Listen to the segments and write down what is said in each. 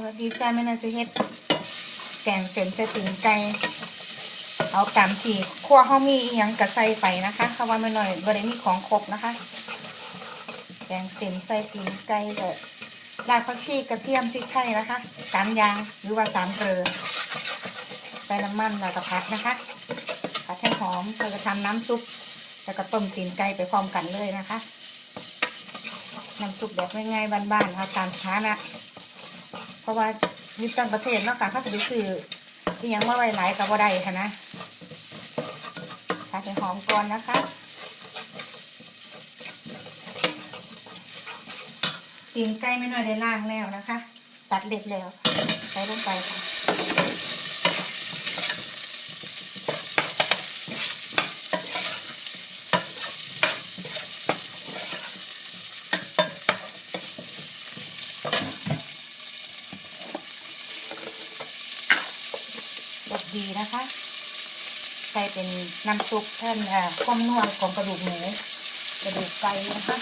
สวัสดีจ้าแม่นาสิเฮ็ดแกงเส้นใส่ตีนไก่เอาตามที่ครัวเฮามีอีหยังกะใส่ไปนะคะเพราว่าไม่น้อยบ่ได้มีของครบนะคะแกงเส้นใส่ตีนไก่ก็รากผักชีกระเทียมพริกไทยนะคะสามอย่างหรือว่าสามเกลือใส่น้ำมันแล้วก็ผัดนะคะผัดให้หอมเราจะทำน้ำซุปแล้วก็ต้มตีนไก่ไปพร้อมกันเลยนะคะน้ำซุปแบบง่ายๆบ้านๆเอาตามช้านะ ราะว่ามีต่างประเทศเนาะค่ะเขาจะไปซื้อที่ยังว่าไว้หลายกับว่าได้ค่ะนะให้หอมก่อนนะคะตีนไก่ไม่น้อยได้ล่างแล้วนะคะ ตัดเล็ดแล้ว ใส่ลงไปค่ะ ดีนะคะ ใส่เป็นน้ำซุปเพิ่มเอ่อความนัวของกระดูกหมูกระดูกไก่นะคะ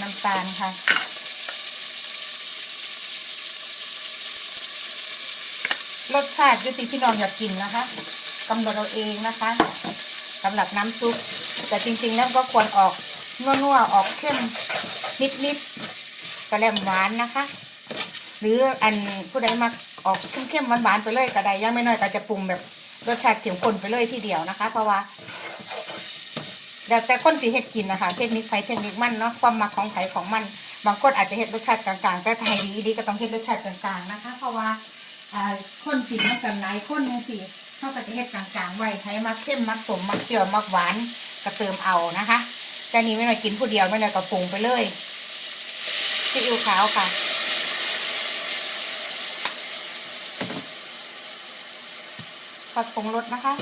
น้ำตาลค่ะรสชาติยุติพี่น้องอยากกินนะคะกำหนดเราเองนะคะสำหรับน้ำซุป แต่จริงๆแล้วก็ควรออกนัวๆออกเข้มนิดๆกระแลมหวานนะคะ หรืออันผู้ใดมักออกเข้มๆหวานๆไปเลยก็ได้ยังไม่น้อยก็จะปรุงแบบรสชาติเข้มข้นไปเลยทีเดียวนะคะ เพราะว่าแล้วแต่คนสิเฮ็ดกินนะคะเทคนิคไผเทคนิคมันเนาะความมักของไผของมันบางคนอาจจะเฮ็ดรสชาติกลางๆแต่ไทยดีดีก็ต้องเฮ็ดรสชาติกลางๆนะคะ เพราะว่าคนกินมันกันหลายคนจังซี่เขาก็จะเฮ็ดกลางๆไว้ไผมักเข้มมักสมมักเปรี้ยวมักหวานก็เติมเอานะคะแต่นี่ไม่น้อยกินผู้เดียวไม่น้อยก็ปรุงไปเลยซีอิ๊วขาวค่ะ ผัดผงรสนะคะ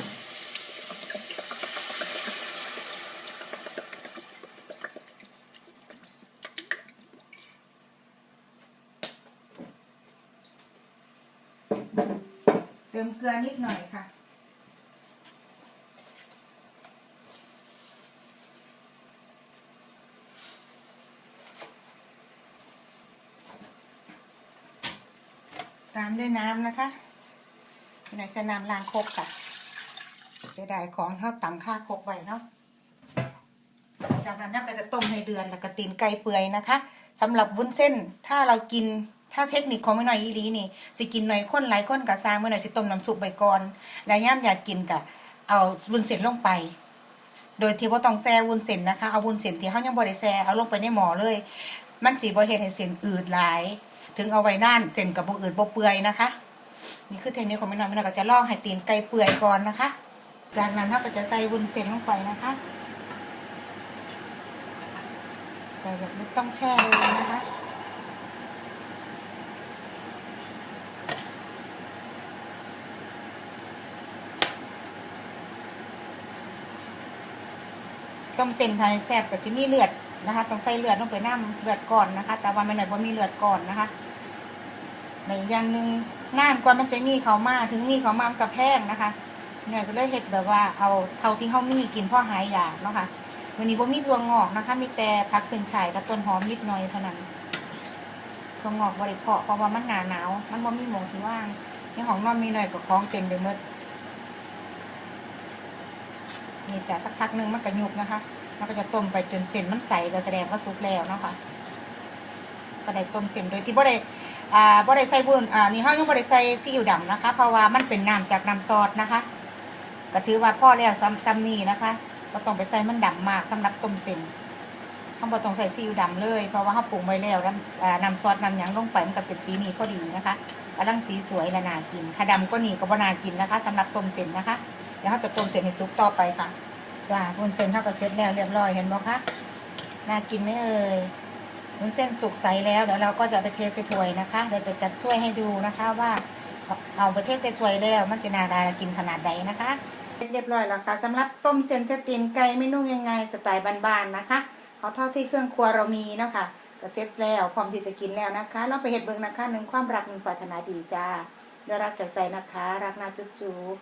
เติมเกลือนิดหน่อยค่ะตามด้วยน้ำนะคะ ในใส่น้ำล้างครกค่ะเสียดายของเขาตำค่าครกไว้เนาะจากนั้นเราก็จะต้มในเดือนแล้วก็ตีนไก่เปื่อยนะคะสำหรับวุ้นเส้นถ้าเรากินถ้าเทคนิคของไม่หน่อยอีหลีนี่สิกินหน่อยข้นหลายข้นกับซางไม่หน่อยสิต้มน้ำซุปใบก่อนแล้วย่ำอยากกินกับเอาวุ้นเส้นลงไป โดยที่ว่าต้องแช่วุ้นเส้นนะคะเอาวุ้นเส้นที่เขายังบริแช่เอาลงไปในหม้อเลย มันสีบริเฮ็ดให้เส้นอืดหลาย ถึงเอาไว้นานเส้นกับบ่อืดบ่เปื่อยนะคะ นี่คือเทคนิคของแม่น้อยแม่น้อยก็จะลอกให้ตีนไก่เปื่อยก่อนนะคะ จากนั้นเราก็จะใส่วุ้นเส้นลงไปนะคะ ใส่แบบไม่ต้องแช่เลยนะคะต้มเส้นไทยแซ่บก็จะมีเลือดนะคะ ต้องใส่เลือดลงไปน้ำเลือดก่อนนะคะ แต่ว่าไม่หน่อยว่ามีเลือดก่อนนะคะในอย่างหนึ่ง งานกว่ามันจะมีเขามาถึงมีเขามามันกับแพงนะคะหน่อยก็เลยเห็ดแบบว่าเอาเท่าที่เขามีกินพ่อหายอยากเนาะค่ะวันนี้ว่ามีตัวงอกนะคะ มีแต่ผักขึ้นฉายกับต้นหอมนิดหน่อยเท่านั้นตัวงอกบริเพาะเพราะว่ามันหนาหนาว มันว่มีหมองสีว่างในของนอนมีหน่อยกับของเต็มไปหมดนี่จะสักพักหนึ่งมันก็ยุบนะคะแล้วก็จะต้มไปจนเส้นมันใสก็แสดงว่าสุกแล้วเนาะคะก็ได้ต้มเส้นโดยที่บ่ได้ อ่าบ่ได้ใส่บุญอ่านี่เฮายังบ่ได้ใส่ซีอิ๊วดำนะคะ เพราะว่ามันเป็นน้ำจากน้ำซอสนะคะก็ถือว่าพ่อแล้วซ้ำซ้ำนี่นะคะก็ต้องไปใส่มันดำมากสำหรับต้มเส้นเขาบ่ต้องใส่ซีอิ๊วดำเลย เพราะว่าเขาปรุงไว้แล้วน้ำน้ำซอสน้ำหยังลงไปมันก็เป็นสีนี้พอดีนะคะกำลังสีสวยและน่ากินถ้าดำก็นี่ก็บ่น่ากินนะคะสำหรับต้มเส้นนะคะเดี๋ยวเราจะต้มเส้นให้สุกต่อไปค่ะจ้าวุ้นเส้นเท่ากับเสร็จแล้วเรียบร้อยเห็นไหมคะน่ากินไหมเอ่ย วุ้นเส้นสุกใสแล้วเดี๋ยวเราก็จะไปเทใส่ถ้วยนะคะเดี๋ยวจะจัดถ้วยให้ดูนะคะว่าเอาไปเทใส่ถ้วยแล้ว มันจะน่าดากินขนาดใดนะคะเรียบร้อยแล้วค่ะสำหรับต้มเส้นเสตีนไก่ไม่นุ่งยังไงสไตล์บ้านๆนะคะเอาเท่าที่เครื่องครัวเรามีนะคะก็เสร็จแล้วพร้อมที่จะกินแล้วนะคะ เราไปเห็ดเบิ่งนะคะหนึ่งความรักหนึ่งปรารถนาดีจ้าด้วยรักจากใจนะคะ รักนาจุ๊บ